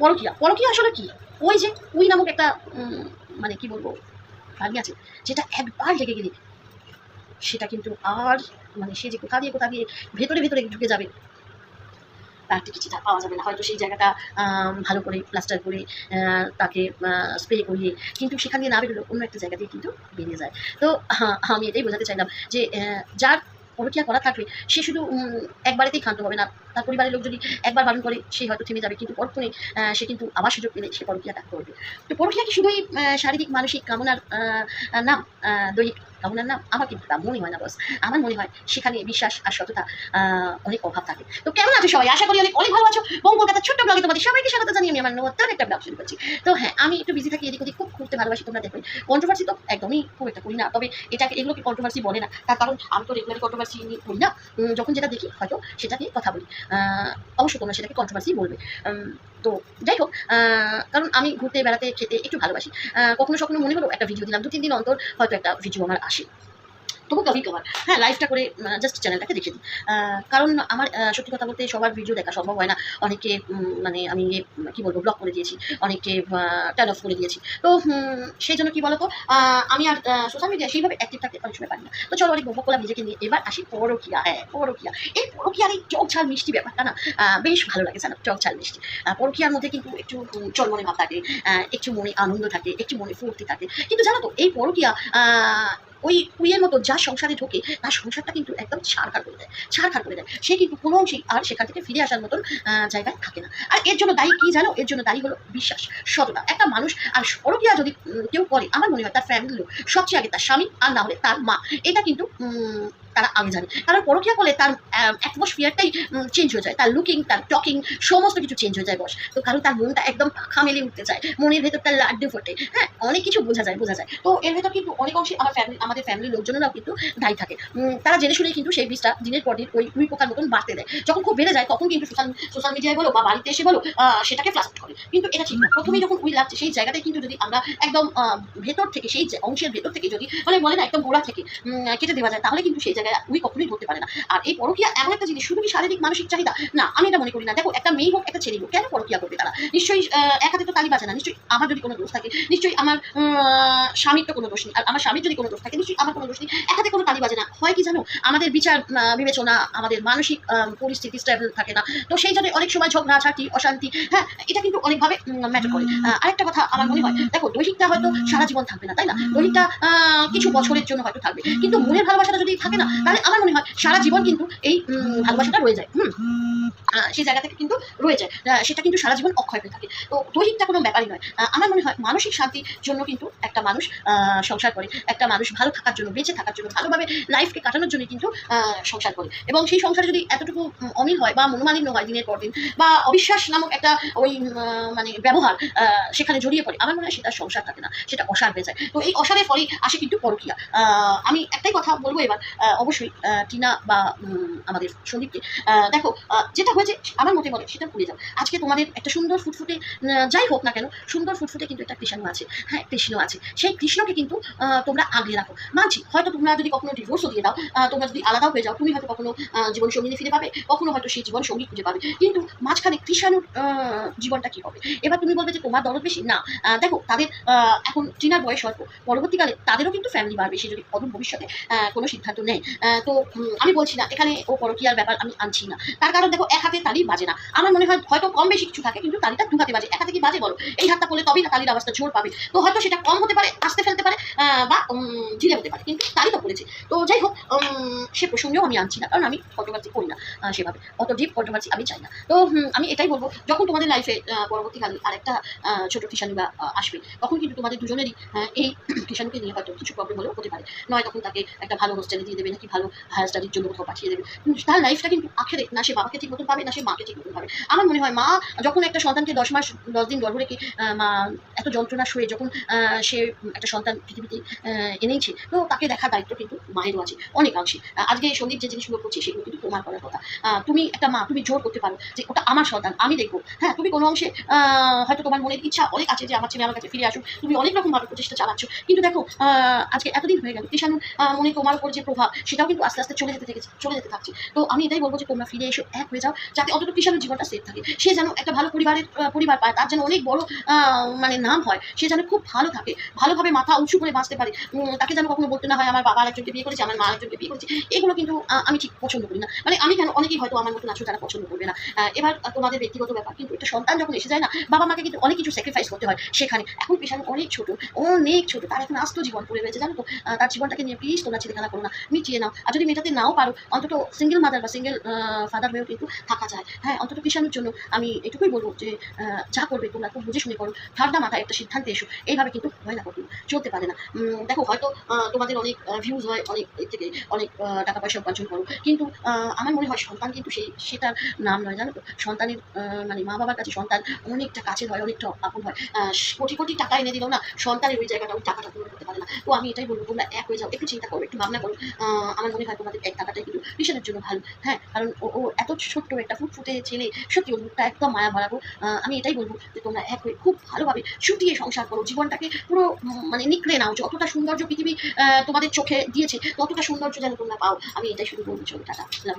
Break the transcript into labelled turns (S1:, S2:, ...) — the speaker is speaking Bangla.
S1: পরকিয়া পরকিয়া আসলে কি? ওই যে ওই নামক একটা মানে কি বলব, প্রাণী আছে, যেটা একবার লেগে গেলে সেটা কিন্তু আর মানে সে যে কোথা দিয়ে কোথা দিয়ে ভেতরে ভেতরে ঢুকে যাবে, তার টিকিটটা পাওয়া যাবে না। হয়তো সেই জায়গাটা ভালো করে প্লাস্টার করে তাকে স্প্রে করিয়ে, কিন্তু সেখান দিয়ে না বেরোলেও অন্য একটা জায়গা দিয়ে কিন্তু বেরিয়ে যায়। তো আমি এটাই বোঝাতে চাইলাম যে যার পরকিয়া করা থাকবে সে শুধু একবারেতেই ক্ষান্ত হবে না। তার পরিবারের লোক যদি একবার বারণ করে, সে হয়তো থেমে যাবে। কিন্তু পরক্ষণে সে কিন্তু আবার সুযোগ পেলে সে পরকিয়াটা করবে। তো পরকিয়া কি শুধুই শারীরিক, মানসিক কামনার নাম দৈহিক কামনার নাম আমার কিন্তু তা মনে হয় না বস আমার মনে হয় সেখানে বিশ্বাস আর সততা অনেক অভাব থাকে। তো কেমন আছো সবাই? আশা করি অনেক অনেক ভালো আছো। বঙ্গ কলকাতার ছোট্ট ব্লগে তোমাদের সবাইকে স্বাগত জানিয়ে আমি আমার নতুন একটা ব্লগ শুরু করছি। তো হ্যাঁ আমি একটু বিজি থাকি, এদিক ওদিক খুব ঘুরতে ভালোবাসি, তোমরা দেখবে। কন্ট্রোভার্সি তো একদমই খুব একটা করি না, তবে এটাকে, এগুলোকে কন্ট্রোভার্সি বলে না। তার কারণ আমি তো রেগুলার কন্ট্রোভার্সি করি না। যখন যেটা দেখি, হয়তো সেটা নিয়ে কথা বলি। অবশ্যই তোমরা সেটাকে কন্ট্রোভার্সি বলবে। তো যাই হোক কারণ আমি ঘুরতে, বেড়াতে, খেতে একটু ভালোবাসি। কখনো কখনো মনে হলো, একটা ভিডিও দিলাম দু তিন দিন অন্তর হয়তো একটা ভিডিও আমার আসে তবু কবি কভার হ্যাঁ লাইভটা করে জাস্ট চ্যানেলটাকে দেখে দিই কারণ আমার সত্যি কথা বলতে সবার ভিডিও দেখা সম্ভব হয় না। অনেকে মানে আমি ইয়ে, কি বলব ব্লক করে দিয়েছি। অনেকে টার্ন অফ করে দিয়েছি। তো সেই জন্য কি বলতো আমি আর সোশ্যাল মিডিয়া সেইভাবে অ্যাক্টিভ থাকতে অনেক সময় পারি না। তো চলো অনেক করলাম নিজেকে নিয়ে এবার আসি পরকিয়া। হ্যাঁ পরকিয়া। এই পরকিয়ার এই চোখ ঝাল মিষ্টি ব্যাপারটা না বেশ ভালো লাগে জানো চোখ ঝাল মিষ্টি পরকিয়ার মধ্যে কিন্তু একটু চলমনে ভাব থাকে একটু মনে আনন্দ থাকে একটু মনে ফুর্তি থাকে। কিন্তু জানো তো এই পরকিয়া ওই কুইয়ের মতো যা সংসারে ঢোকে তার সংসারটা কিন্তু একদম ছাড়খাড় করে দেয়, ছাড়খাড় করে দেয়। সে কিন্তু কোনো অংশেই আর সেখান থেকে ফিরে আসার মতন জায়গায় থাকে না। আর এর জন্য দায়ী কি জানো? এর জন্য দায়ী হলো বিশ্বাস, সততা। একটা মানুষ আর পরকিয়া যদি কেউ করে, আমার মনে হয় তার ফ্যামিলি সবচেয়ে আগে তার স্বামী আর না হলে তার মা। এটা কিন্তু তারা আগে জানে। কারণ পরকিয়া করলে তার অ্যাটমসফিয়ারটাই চেঞ্জ হয়ে যায়। তার লুকিং তার টকিং সমস্ত কিছু চেঞ্জ হয়ে যায় বস। তো কারণ তার মনটা একদম পাখা মেলে উঠতে চায়। মনের ভেতর তার লাড্ডু ফোটে। হ্যাঁ অনেক কিছু বোঝা যায় বোঝা যায়। তো এর ভেতর কিন্তু অনেক অংশে আমার ফ্যামিলি আমাদের ফ্যামিলির লোকজনেরাও কিন্তু দায়ী থাকে। তারা জেনে শুনে কিন্তু সেই বিষটা দিনের পর দিন ওই উই পোকার মতন বাড়তে দেয়। যখন খুব বেড়ে যায়, তখন কিন্তু সোশ্যাল সোশ্যাল মিডিয়ায় বলো বা বাড়িতে এসে বলো সেটাকে ফ্লাস্ট করে। কিন্তু এটা ঠিক না। প্রথমেই যখন উই লাগছে, সেই জায়গাতে কিন্তু যদি আমরা একদম ভেতর থেকে, সেই অংশের ভেতর থেকে যদি মানে বলে না, একদম গোড়া থেকে কেটে দেওয়া যায়, তাহলে কিন্তু সেই কখনোই পারে না। আর এই পরকিয়া এমন একটা জিনিস, শুধু কি শারীরিক মানসিক চাহিদা? না, আমি এটা মনে করি না। দেখো, একটা মেয়ে হোক, একটা ছেলে হোক, কেন পরকিয়া করবে তারা? নিশ্চয়ই এক হাতে তো তালি বাজে না। নিশ্চয়ই আমার যদি কোনো দোষ থাকে, নিশ্চয়ই আমার স্বামীর তো কোনো দোষ নেই। আর আমার স্বামীর যদি কোনো দোষ থাকে, নিশ্চয়ই আমার কোনো দোষ নেই। এক হাতে কোনো তালি বাজে না। হয় কি জানো? আমাদের বিচার বিবেচনা, আমাদের মানসিক পরিস্থিতি স্টেবল থাকে না। তো সেই জন্য অনেক সময় ঝগড়াঝাটি অশান্তি হ্যাঁ এটা কিন্তু অনেকভাবে ম্যাটার করে। আরেকটা কথা আমার মনে হয়, দেখো, দৈহিকটা হয়তো সারা জীবন থাকবে না, তাই না? দৈহিকটা কিছু বছরের জন্য হয়তো থাকবে। কিন্তু মনের ভালোবাসাটা যদি থাকে না তাহলে আমার মনে হয় সারা জীবন কিন্তু এই ভালোবাসাটা রয়ে যায়। হুম। সেই জায়গা থেকে কিন্তু রয়ে যায়। সেটা কিন্তু সারা জীবন অক্ষয় হয়ে থাকে। তো দৈহিকটা কোনো ব্যাপারই নয়। আমার মনে হয় মানসিক শান্তির জন্য কিন্তু একটা মানুষ সংসার করে। একটা মানুষ ভালো থাকার জন্য, বেঁচে থাকার জন্য, ভালোভাবে লাইফকে কাটানোর জন্য কিন্তু সংসার করে। এবং সেই সংসার যদি এতটুকু অমিল হয় বা মনোমালিন্য হয় দিনের পর দিন বা অবিশ্বাস নামক একটা ওই মানে ব্যবহার সেখানে জড়িয়ে পড়ে, আমার মনে হয় সেটা সংসার থাকে না। সেটা অসার হয়ে যায়। তো এই অসারের ফলেই আসে কিন্তু পরকিয়া। আমি একটাই কথা বলব এবার অবশ্যই টিনা বা আমাদের সন্দীপকে। দেখো যেটা হয়েছে, আমার মতে বলে, সেটা ভুলে যাও। আজকে তোমাদের একটা সুন্দর ফুটফুটে যাই হোক না কেন, সুন্দর ফুটফুটে কিন্তু একটা কৃষ্ণ আছে। হ্যাঁ কৃষ্ণ আছে। সেই কৃষ্ণকে কিন্তু তোমরা আগলে রাখো। মানছি, হয়তো তোমরা যদি কখনো ডিভোর্সও দিয়ে দাও তোমরা যদি আলাদাও হয়ে যাও, তুমি হয়তো কখনো জীবন সঙ্গিনী ফিরে পাবে, কখনো হয়তো সেই জীবন সঙ্গী খুঁজে পাবে। কিন্তু মাঝখানে কৃষাণুর জীবনটা কি হবে? এবার তুমি বলবে যে তোমার দরদ বেশি? না। দেখো, তাদের এখন টিনার বয়স অল্প। পরবর্তীকালে তাদেরও কিন্তু ফ্যামিলি বাড়বে। সে যদি অদূর ভবিষ্যতে কোনো সিদ্ধান্ত নেয়। তো আমি বলছি না, এখানে ও পরকিয়ার ব্যাপার আমি আনছি না। তার কারণ দেখো, এক হাতে তালি বাজে না। আমার মনে হয় হয়তো কম বেশি কিছু থাকে, কিন্তু তালিটা দু হাতে বাজে। এক হাতে কি বাজে বলো? এই হাতটা করলে তবেই না তালির আওয়াজটা জোর পাবে। তো হয়তো সেটা কম হতে পারে, আসতে ফেলতে পারে বা ঝিলে হতে পারে, কিন্তু তালি তো পড়েছে। তো যাই হোক সে প্রসঙ্গেও আমি আনছি না, কারণ আমি ফটোগ্রাফি করি না সেভাবে। অত ডিপ ফটোগ্রাফি আমি চাই না। তো আমি এটাই বলব, যখন তোমাদের লাইফে পরবর্তীকালে আরেকটা ছোট টিশানি বা আসবে, তখন কিন্তু তোমাদের দুজনেরই এই টিশানিকে নিয়ে হয়তো কিছু প্রবলেম হলেও হতে পারে। নয় তখন তাকে একটা ভালো হোস্টেলে দিয়ে দেবে, নাকি ভালো হায়ার স্টাডির জন্য কোথাও পাঠিয়ে দেবে। তার লাইফটা কিন্তু আখেরে, না সে বাবাকে ঠিক মতন পাবে, না সে মাকে ঠিক মতন পাবে। আমার মনে হয় মা, যখন একটা সন্তানকে দশ মাস, দশ দিন গর্ভ রেখে মা এত যন্ত্রণা সয়ে যখন সে একটা সন্তান পৃথিবীতে এনেইছে, তো তাকে দেখার দায়িত্ব কিন্তু মায়েরও আছে। অনেকাংশে। আজকে সংগীত যে জিনিসগুলো করছে সেগুলো কিন্তু তোমার করার কথা। তুমি একটা মা, তুমি জোর করতে পারো যে ওটা আমার সন্তান, আমি দেখব। হ্যাঁ তুমি কোনো অংশে হয়তো তোমার মনের ইচ্ছা অনেক আছে যে আমার ছেলে আমার কাছে ফিরে আসুক, তুমি অনেক রকম ভাবে প্রচেষ্টা চালাচ্ছ। কিন্তু দেখো আজকে এতদিন হয়ে গেল কৃষাণু মনে তোমার উপর যে প্রভাব, সেটাও কিন্তু আস্তে আস্তে চলে যেতে থেকে চলে যেতে থাকছে। তো আমি এটাই বলব যে তোমরা ফিরে এসে, এক হয়ে যাও, যাতে অন্তত কৃষাণুর জীবনটা সেফ থাকে। সে যেন একটা ভালো পরিবারের পরিবার পায়, তার যেন অনেক বড় মানে নাম হয়, সে যেন খুব ভালো থাকে, ভালোভাবে মাথা উঁচু করে বাঁচতে পারে। তাকে যেন কখনো বলতে না হয়, আমার বাবা একজনকে বিয়ে করেছে, আমার মা একজনকে বিয়ে করেছে। এগুলো কিন্তু আমি ঠিক পছন্দ করি না। মানে আমি কেন, অনেকেই হয়তো আমার মতন আছো, তারা পছন্দ করবে না। এবার তোমাদের ব্যক্তিগত ব্যাপার, কিন্তু একটা সন্তান যখন এসে যায় না, বাবা মাকে কিন্তু অনেক কিছু স্যাক্রিফাইস করতে হয়। সেখানে এখন পেশানো অনেক ছোট অনেক ছোট, তার এখন আস্ত জীবন পড়ে রয়েছে, জানো তো? তার জীবনটাকে নিয়ে প্লিজ তোমরা ছেলেখেলা করো না, মিটিয়ে নাও। আর যদি মেটাতে নাও পারো, অন্তত সিঙ্গেল মাদার বা সিঙ্গেল ফাদার হয়েও কিন্তু থাকা যায়। হ্যাঁ অন্তত কিষাণের জন্য আমি এটুকুই বলব যে যা করবে তোমরা খুব বুঝে শুনে করো, ঠান্ডা মাথায় একটা সিদ্ধান্তে এসো। এইভাবে কিন্তু হয় না করতে চলতে পারে না। দেখো হয়তো তোমাদের অনেক ভিউজ হয়, অনেক থেকে। অনেক টাকা পয়সা উপার্জন করো। কিন্তু আমার মনে হয় সন্তান কিন্তু সেই, সেটার নাম নয়, জানো তো? সন্তানের মানে মা বাবার কাছে সন্তান অনেকটা কাছের হয়, অনেকটা আপন হয়। কোটি কোটি টাকা এনে দিলেও না, সন্তানের ওই জায়গাটা, ওই টাকাটা পারে না তো আমি এটাই বলব, তোমরা এক হয়ে যাও, একটু চিন্তা করো, একটু ভাবনা করো। আমার মনে হয় তোমাদের এক টাকাটাই কিন্তু ভীষণের জন্য ভালো। হ্যাঁ কারণ ও এত ছোট্ট একটা ফুটফুটে ছেলে, সত্যি ওর মুখটা একদম মায়া ভরাবো। আমি এটাই বলব যে তোমরা এক হয়ে খুব ভালোভাবে ছুটিয়ে সংসার করো, জীবনটাকে পুরো মানে নিকড়ে নাও, যতটা সৌন্দর্য পৃথিবী তোমাদের চোখে দিয়েছে, ততটা সৌন্দর্য যেন তোমরা পাও। আমি এটাই শুধু বলব চলো টাটা লাভ